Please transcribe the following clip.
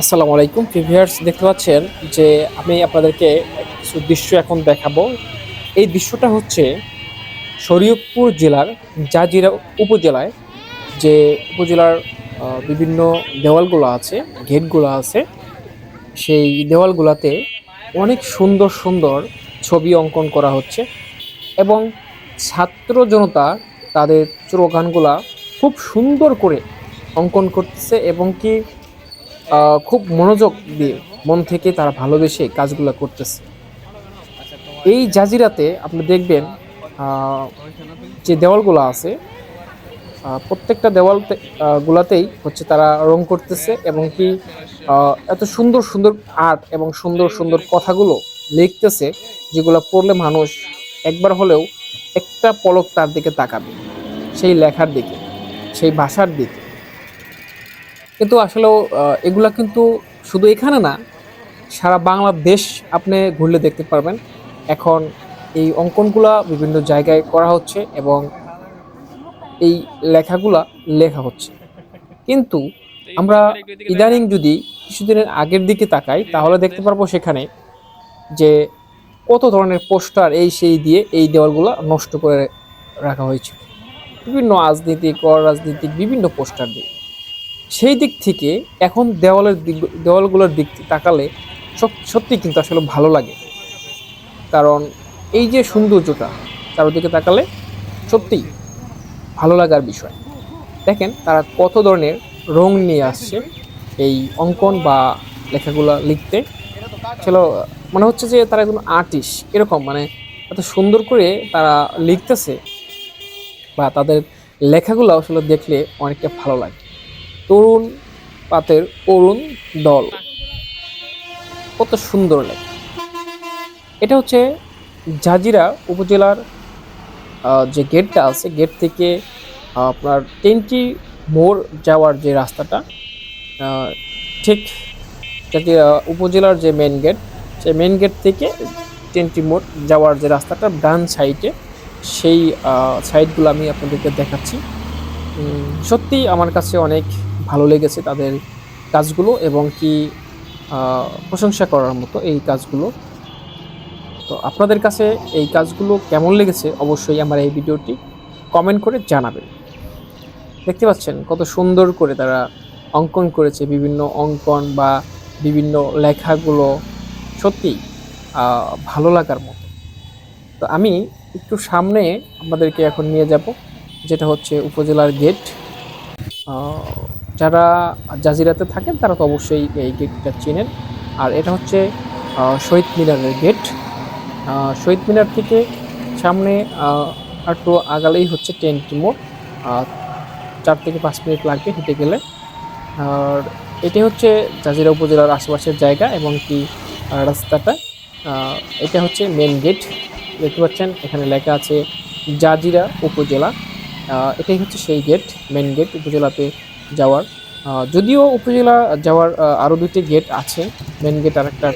আসসালামু আলাইকুম ফিভিয়ার্স দেখতে পাচ্ছেন যে আমি আপনাদেরকে কিছু দৃশ্য এখন দেখাবো। এই দৃশ্যটা হচ্ছে শরীয়তপুর জেলার জাজিরা উপজেলায় যে উপজেলার বিভিন্ন দেওয়ালগুলো আছে, গেটগুলো আছে। সেই দেওয়ালগুলোতে অনেক সুন্দর সুন্দর ছবি অঙ্কন করা হচ্ছে এবং ছাত্র জনতা তাদের স্লোগানগুলা খুব সুন্দর করে অঙ্কন করতেছে এবং কি খুব মনোযোগ দিয়ে মন থেকে তারা ভালোবেসে কাজগুলো করতেছে। এই জাজিরাতে আপনি দেখবেন যে দেওয়ালগুলো আছে প্রত্যেকটা দেওয়াল গুলাতেই হচ্ছে তারা রং করতেছে এবং কি এত সুন্দর সুন্দর আর্ট এবং সুন্দর সুন্দর কথাগুলো লিখতেছে, যেগুলো পড়লে মানুষ একবার হলেও একটা পলক তার দিকে তাকাবে। সেই লেখার দিকে, সেই ভাষার দিকে। কিন্তু আসলেও এগুলা কিন্তু শুধু এখানে না, সারা বাংলাদেশ আপনি ঘুরলে দেখতে পারবেন। এখন এই অঙ্কনগুলা বিভিন্ন জায়গায় করা হচ্ছে এবং এই লেখাগুলা লেখা হচ্ছে। কিন্তু আমরা ইদানিং যদি কিছুদিনের আগের দিকে তাকাই, তাহলে দেখতে পারব সেখানে যে কত ধরনের পোস্টার এই সেই দিয়ে এই দেওয়ালগুলা নষ্ট করে রাখা হয়েছে। বিভিন্ন রাজনীতিক অরাজনৈতিক বিভিন্ন পোস্টার দিয়ে। সেই দিক থেকে এখন দেওয়ালের দিক, দেওয়ালগুলোর দিক তাকালে সত- সত্যি কিন্তু আসলে ভালো লাগে। কারণ এই যে সৌন্দর্যটা চারদিকে তাকালে সত্যিই ভালো লাগার বিষয়। দেখেন তারা কত ধরনের রং নিয়ে আসছে এই অঙ্কন বা লেখাগুলো লিখতে। ছিল, মনে হচ্ছে যে তারা একজন আর্টিস্ট এরকম মানে এত সুন্দর করে তারা লিখতেছে বা তাদের লেখাগুলো আসলে দেখলে অনেকটা ভালো লাগে। তরুণ পাতের অরুণ দল। কত সুন্দর লেখা এটা হচ্ছে জাজিরা উপজেলার যে গেটটা আছে, গেট থেকে আপনার টেন্টি মোড় যাওয়ার যে রাস্তাটা ঠিক জাজিরা উপজেলার যে মেন গেট সেই মেন গেট থেকে টেন্টি মোড় যাওয়ার যে রাস্তাটা, ডান সাইডে সেই সাইডগুলো আমি আপনাদেরকে দেখাচ্ছি। সত্যি আমার কাছে অনেক ভালো লেগেছে তাদের কাজগুলো এবং কি প্রশংসা করার মতো এই কাজগুলো। তো আপনাদের কাছে এই কাজগুলো কেমন লেগেছে অবশ্যই আমার এই ভিডিওটি কমেন্ট করে জানাবেন। দেখতে পাচ্ছেন কত সুন্দর করে তারা অঙ্কন করেছে, বিভিন্ন অঙ্কন বা বিভিন্ন লেখাগুলো। সত্যি ভালো লাগার মতো। তো আমি একটু সামনে আপনাদেরকে এখন নিয়ে যাব, যেটা হচ্ছে উপজেলার গেট যারা জাজিরাতে থাকেন, তারা তো অবশ্যই এই গেটটা চেনেন। আর এটা হচ্ছে শহীদ মিনারের গেট। শহীদ মিনার থেকে সামনে একটু আগালেই হচ্ছে টেন্টি মোড়। চার থেকে পাঁচ মিনিট লাগবে হেঁটে গেলে। আর এটি হচ্ছে জাজিরা উপজেলার আশেপাশের জায়গা এবং কি রাস্তাটা। এটা হচ্ছে মেন গেট দেখতে পাচ্ছেন, এখানে লেখা আছে জাজিরা উপজেলা। এটাই হচ্ছে সেই গেট মেন গেট উপজেলাতে যাওয়ার। যদিও উপজেলা যাওয়ার আরও দুটি গেট আছে মেন গেট আর একটা